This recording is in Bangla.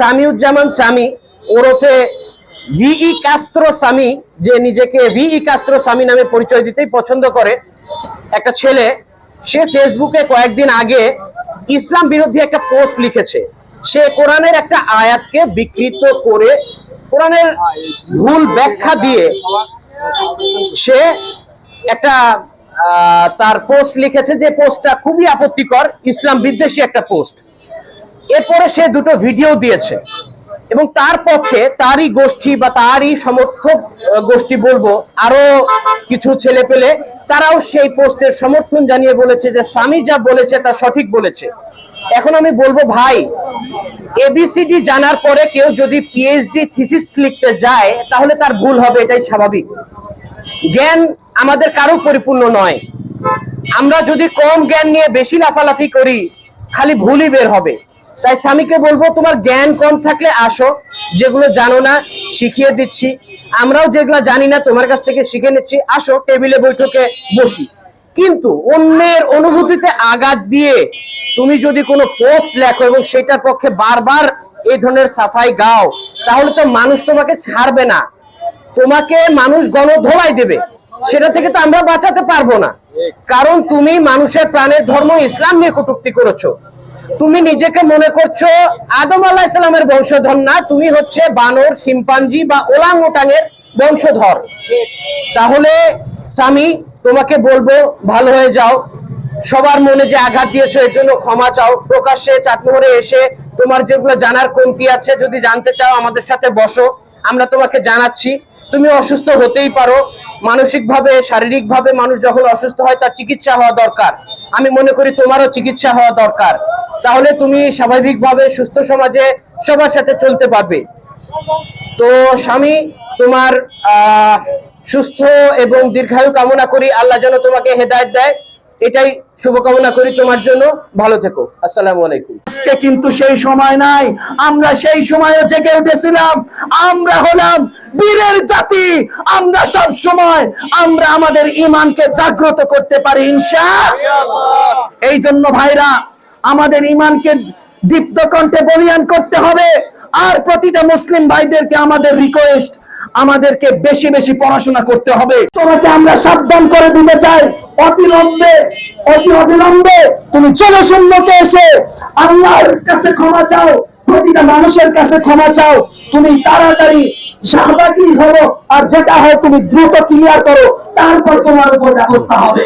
সামিউজ্জামান সামি ওরফে ভিই কাস্ত্রো সামি যে নিজেকে ভিই কাস্ত্রো সামি নামে পরিচয় দিতেই পছন্দ করে, একটা ছেলে, সে ফেসবুকে কয়েকদিন আগে ইসলাম বিরোধী একটা পোস্ট লিখেছে। সে কোরআনের একটা আয়াতকে বিকৃত করে কোরআনের ভুল ব্যাখ্যা দিয়ে সে একটা তার পোস্ট লিখেছে যে পোস্টটা খুবই আপত্তিকর, ইসলাম বিদ্বেষী একটা পোস্ট এরপরে সে দুটো ভিডিও দিয়েছে। এবং তার পক্ষে তারই গোষ্ঠী বা তারই সমর্থক গোষ্ঠী বলব, আরও কিছু ছেলে পেলে, তারাও সেই পোস্টের সমর্থন জানিয়ে বলেছে যে স্বামী যা বলেছে তা সঠিক বলেছে। এখন আমি বলব, ভাই এবিসিডি জানার পরে কেউ যদি পিএইচডি থিসিস লিখতে যায়, তাহলে তার ভুল হবে, এটাই স্বাভাবিক। জ্ঞান আমাদের কারও পরিপূর্ণ নয়। আমরা যদি কম জ্ঞান নিয়ে বেশি লাফালাফি করি, খালি ভুলই বের হবে। তাই স্বামীকে বলব, তোমার জ্ঞান কম থাকলে আসো, যেগুলো জানো না, শিখিয়ে দিচ্ছি। আমরাও যেগুলো জানি না, তোমার কাছ থেকে শিখে নিচ্ছি। আসো, টেবিলে বৈঠকে বসি। কিন্তু অন্যের অনুভূতিতে আঘাত দিয়ে তুমি যদি কোনো পোস্ট লেখো এবং সেটার পক্ষে বারবার এই ধরনের সাফাই গাও, তাহলে তো মানুষ তোমাকে ছাড়বে না। তোমাকে মানুষ গণধোলাই দেবে। সেটা থেকে তো আমরা বাঁচাতে পারব না। কারণ তুমি মানুষের প্রাণের ধর্ম ইসলাম নিয়ে কটুক্তি করেছ। তুমি নিজেকে মনে করছ আদম আলাহ ইসলামের বংশধর না, তুমি হচ্ছে বানর, শিম্পাঞ্জি বা ওলাং ওটাঙের বংশধর। তাহলে স্বামী, তোমাকে বলব, ভালো হয়ে যাও। সবার মনে যে আঘাত দিয়েছ, এর জন্য ক্ষমা চাও। প্রকাশ্যে চাটমোহরে এসে তোমার যেগুলো জানার কমতি আছে, যদি জানতে চাও, আমাদের সাথে বসো। আমরা তোমাকে জানাচ্ছি। তুমি অসুস্থ হতেই পারো। মানসিক ভাবে শারীরিক ভাবে মানুষ যখন অসুস্থ হয়, তার চিকিৎসা হওয়া দরকার। আমি মনে করি তোমারও চিকিৎসা হওয়া দরকার। তাহলে তুমি স্বাভাবিকভাবে সুস্থ সমাজে সবার সাথে চলতে পারবে। তো স্বামী, তোমার সুস্থ এবং দীর্ঘায়ু কামনা করি। আল্লাহ যেন তোমাকে হেদায়েত দেয়। এটাই শুভকামনা করি তোমার জন্য। ভালো থেকো। আসসালামু আলাইকুম। আজকে কিন্তু সেই সময় নাই। আমরা সেই সময়ও জেগে উঠেছিলাম। আমরা হলাম বীরের জাতি। আমরা সব সময় আমরা আমাদের ইমানকে জাগ্রত করতে পারি, ইনশা এই জন্য ভাইরা আমাদের ইমানকে দীপ্ত কণ্ঠে বলিয়ান করতে হবে। আর প্রতিটা মুসলিম ভাইদেরকে আমাদের রিকোয়েস্ট আমাদেরকে বেশি বেশি পড়াশোনা করতে হবে। তোমাকে আমরা সাবধান করে দিতে চাই। অতিলম্বে অতি অবিলম্বে তুমি চলে শূন্যতে এসে আল্লাহর কাছে ক্ষমা চাও প্রতিটা মানুষের কাছে ক্ষমা চাও। তুমি তাড়াতাড়ি শাহবাগী হলো আর যেটা হয় তুমি দ্রুত ক্লিয়ার করো। তারপর তোমার উপর ব্যবস্থা হবে।